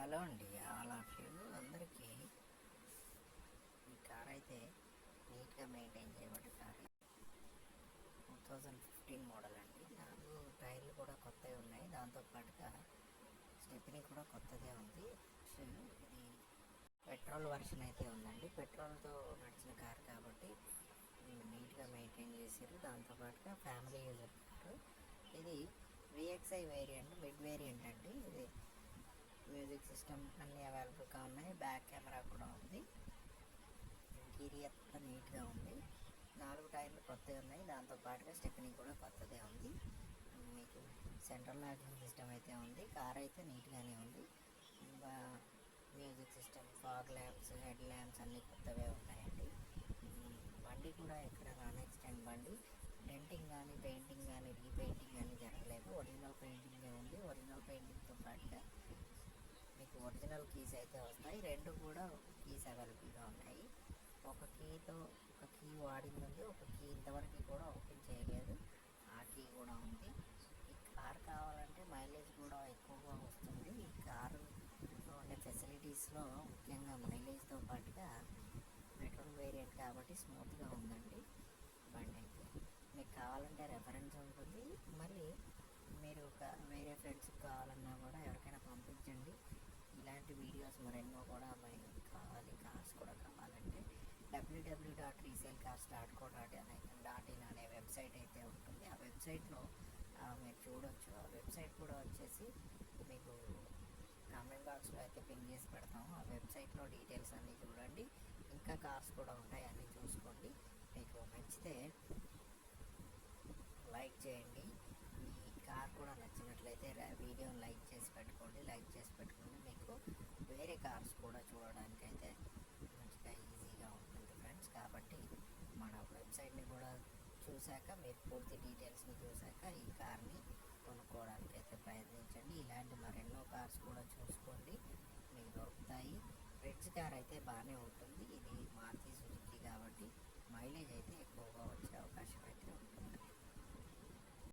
Hello అండి all of you అందరికీ. ఈ కార్ అయితే నీట్గా మెయింటైన్ చేయబడ్డ car. Two thousand fifteen model అండి. నాలుగు టైర్లు కూడా కొత్తవి ఉన్నాయి. దాంతోపాటుగా స్టెప్నీ కూడా కొత్తదే ఉంది. ఇది పెట్రోల్ వర్షన్ అయితే ఉందండి. పెట్రోల్తో నడిచిన కార్ కాబట్టి నీట్గా మెయింటైన్ చేసారు దాంతోపాటుగా ఫ్యామిలీ యూజర్ కారు. ఇది విఎక్స్ఐ వేరియంట్ మిడ్ వేరియంట్ అండి. ఇది మ్యూజిక్ సిస్టమ్ అన్నీ అవైలబుల్గా ఉన్నాయి. బ్యాక్ కెమెరా కూడా ఉంది. ఇంటీరియర్ అంతా నీట్గా ఉంది. నాలుగు టైర్లు కొత్తవి ఉన్నాయి. దాంతో పాటుగా స్టెప్నీ కూడా కొత్తదే ఉంది. మీకు సెంట్రల్ లాకింగ్ సిస్టమ్ అయితే ఉంది. కార్ అయితే నీట్గానే ఉంది. ఇంకా music system fog lamps head lamps అన్నీ కొత్తవే ఉన్నాయండి. బండి కూడా ఎక్కడ నాన్ ఎక్స్టెండ్ బండి. మీకు ఒరిజినల్ కీస్ అయితే వస్తాయి. రెండు కూడా కీస్ అవైలబుల్గా ఉన్నాయి ఒక కీతో ఒక కీ వాడింది ఉంది ఒక కీ ఇంతవరకు కూడా ఓపెన్ చేయలేదు. ఆ కీ కూడా ఉంది. ఈ కార్ కావాలంటే మైలేజ్ కూడా ఎక్కువగా వస్తుంది. ఈ కారు ఉండే ఫెసిలిటీస్లో ముఖ్యంగా మైలేజ్తో పాటుగా పెట్రోల్ వేరియంట్ కాబట్టి స్మూత్గా ఉందండి బండి అయితే. మీకు కావాలంటే రెఫరెన్స్ ఉంటుంది. మళ్ళీ మీరు ఒక వేరే ఫ్రెండ్స్కి కావాలన్నా కూడా కార్స్ మరెన్నో కూడా మనకి కావాలి. కార్స్ కూడా కావాలంటే W W dot resale cars dot co dot dot in అనే వెబ్సైట్ అయితే ఉంటుంది. ఆ వెబ్సైట్లో మీరు చూడొచ్చు. ఆ వెబ్సైట్ కూడా వచ్చేసి మీకు కామెంట్ బాక్స్లో అయితే పిన్ చేసి పెడతాము. ఆ వెబ్సైట్లో డీటెయిల్స్ అన్నీ చూడండి. ఇంకా కార్స్ కూడా ఉంటాయి అన్నీ చూసుకోండి. మీకు నచ్చితే లైక్ చేయండి. ఈ కార్ కూడా నచ్చినట్లయితే వీడియో వీడియోని లైక్ చేసి పెట్టుకోండి. లైక్ చేసి పెట్టుకోండి మీకు వేరే కార్స్ కూడా చూడడానికి అయితే మంచిగా ఈజీగా ఉంటుంది ఫ్రెండ్స్. కాబట్టి మన వెబ్సైట్ని కూడా చూశాక మీరు పూర్తి డీటెయిల్స్ని చూశాక ఈ కార్ని